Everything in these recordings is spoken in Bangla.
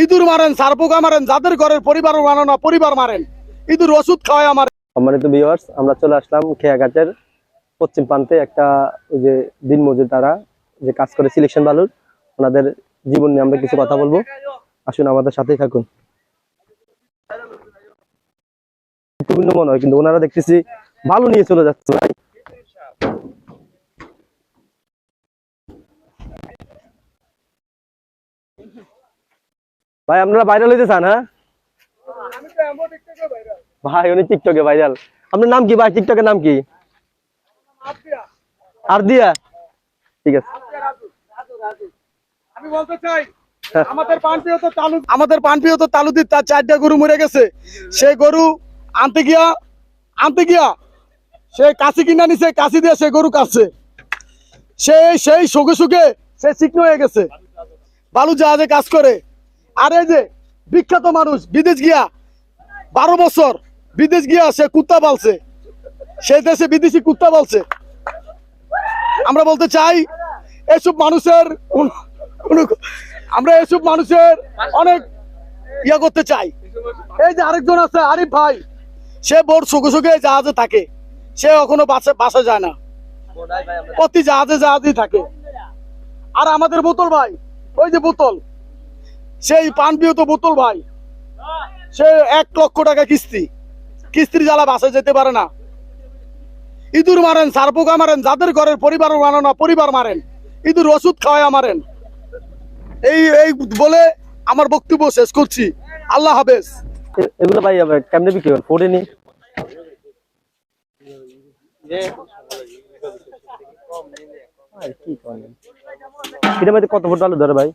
ইঁদুর মারেন, সারপোকা মারেন, যাদের ঘরের পরিবার মানো না, পরিবার মারেন। ইঁদুর ওষুধ খাওয়ায় আমার। সম্মানিত ভিউয়ার্স আমরা চলে আসলাম খেয়াঘাটের পশ্চিম প্রান্তে একটা ওই যে দিন মজুর তারা যে কাজ করে সিলেকশন বালুর, ওনাদের জীবন নিয়ে আমরা কিছু কথা বলব। আসুন আমাদের সাথেই থাকুন। মনে হয়, কিন্তু ওনারা দেখতেছি ভালো নিয়ে চলে যাচ্ছে। ভাই ভাই, আপনারা ভাইরাল হইতে চান হ্যাঁ? ভাই, উনি টিকটকে ভাইরাল আপনার নাম কি ভাই? টিকটকের নাম কি? আর দিয়া ঠিক আছে। আমি বলতে চাই। আমাদের পানপিও তো তালু আমাদের তার চারটা গরু মরে গেছে। সেই গরু আনতে গিয়া আনতে গিয়া সে কাশি কিনা নিছে, কাশি দিয়ে সে গরু কাটছে। সে সেই সুখে সুখে সে চিকন হয়ে গেছে। বালু জাহাজে কাজ করে। আর যে বিখ্যাত মানুষ, বিদেশ গিয়া বারো বছর বিদেশ গিয়া সে কুত্তা পালছে। সে দেশে বিদেশি কুত্তা পালছে। আমরা বলতে চাই, এসব মানুষের আমরা এসব মানুষের অনেক ইয়া করতে চাই। এই যে আরেকজন আছে, আরিফ ভাই, সে বোর সুখে সুখে জাহাজে থাকে। সে কখনো বাসা বাসা যায় না। প্রতি জাহাজে জাহাজেই থাকে। আর আমাদের বোতল ভাই, ওই যে বোতল সেই পান পিও তো বোতল ভাই। সে এক লক্ষ টাকা কিস্তি। কিস্তির জ্বালা বাসায় যেতে পারে না। ইঁদুর মারেন সারপোকা মারেন যাদের ঘরের পরিবার মানো না পরিবার মারেন। ইঁদুর ওষুধ খাওয়ায় মারেন। এই এই বলে আমার বক্তব্য শেষ করছি। আল্লাহ হাফেজ। এগুলো ভাই কেমনে বিক্রি করেন? ফোর্ডে নি ভাই,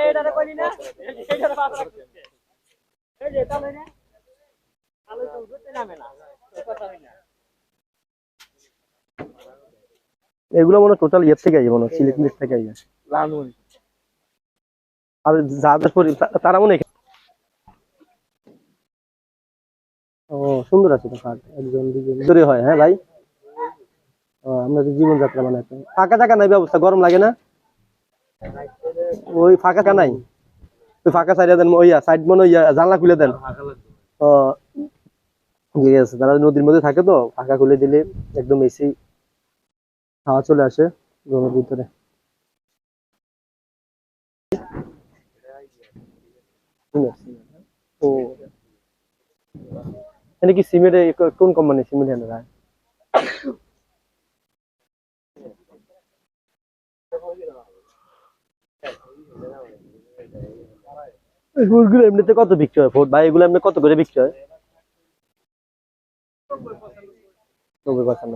এটার আলু এগুলো মনে টোটাল ইয়ের থেকে আইয়ে মনে সিলেট মিলেট থেকে আইয়ে। আর যাদের পরি তারা মনে ও সুন্দর আছে তো একজন দুজন। ধরে হয় হ্যাঁ ভাই? ও আপনাদের জীবনযাত্রা মানে। ফাঁকা টাকা নাই ব্যবস্থা গরম লাগে না? ওই ফাঁকা টাকা নাই? ওই ফাঁকা সাইডে দেন ওই সাইড মনে ওই জানলা খুলে দেন। ও ঠিক আছে তারা নদীর মধ্যে থাকে তো ফাঁকা খুলে দিলে একদম এসি হাওয়া চলে আসে রুমের ভিতরে। ও। এনে কি সিমেন্টে কোন কোম্পানি সিমেন্ট এনে এগুলো এমনিতে কত বিক্রি হয়? ফোর্ট ভাই, এগুলো এমনি কত করে বিক্রি হয়? নব্বই পার্সেন্ট